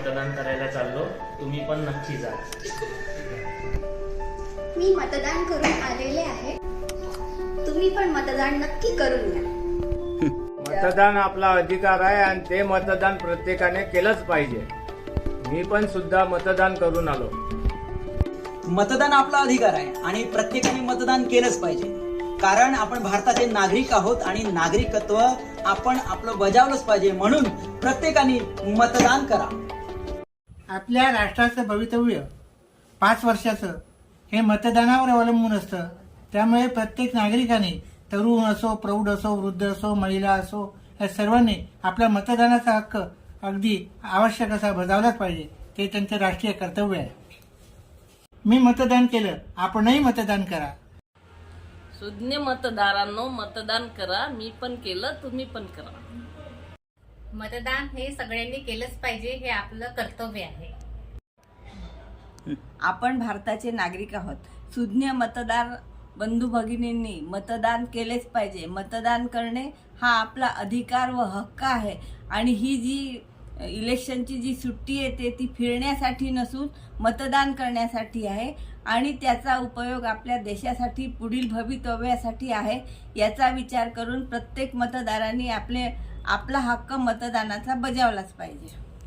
मतदान करायला चाललो. तुम्ही पण नक्की जा. मी मतदान करून आलेले आहे. तुम्ही पण मतदान नक्की करून घ्या. मतदान आपला अधिकार आहे आणि ते मतदान प्रत्येकाने केलंच पाहिजे. मी पण सुद्धा मतदान करून आलो. मतदान आपला अधिकार आहे आणि प्रत्येकाने मतदान केलंच पाहिजे. कारण आपण भारताचे नागरिक आहोत आणि नागरिकत्व आपण आपलं बजावलंच पाहिजे. म्हणून प्रत्येकाने मतदान करा. आपल्या राष्ट्राचं भवितव्य पाच वर्षाचं हे मतदानावर अवलंबून असतं. त्यामुळे प्रत्येक नागरिकाने तरुण असो प्रौढ असो वृद्ध असो महिला असो या सर्वांनी आपला मतदानाचा हक्क अगदी आवश्यक असा बजावलाच पाहिजे. ते त्यांचं राष्ट्रीय कर्तव्य आहे. मी मतदान केलं आपणही मतदान करा. सुज्ञ मतदारांनो मतदान करा. मी पण केलं तुम्ही पण करा. मतदान हे सगळ्यांनी केलंच पाहिजे हे आपलं कर्तव्य आहे. आपण भारताचे नागरिक आहोत. सुज्ञ मतदार बंधू भगिनींनी मतदान केलेच पाहिजे. मतदान करणे हा आपला अधिकार व हक्क आहे. आणि ही जी इलेक्शनची जी सुट्टी येते ती फिरण्यासाठी नसून मतदान करण्यासाठी आहे. आणि त्याचा उपयोग आपल्या देशासाठी पुढील भवितव्यासाठी आहे. याचा विचार करून प्रत्येक मतदारांनी आपले आपला हक्क मतदानाचा बजावलाच पाहिजे.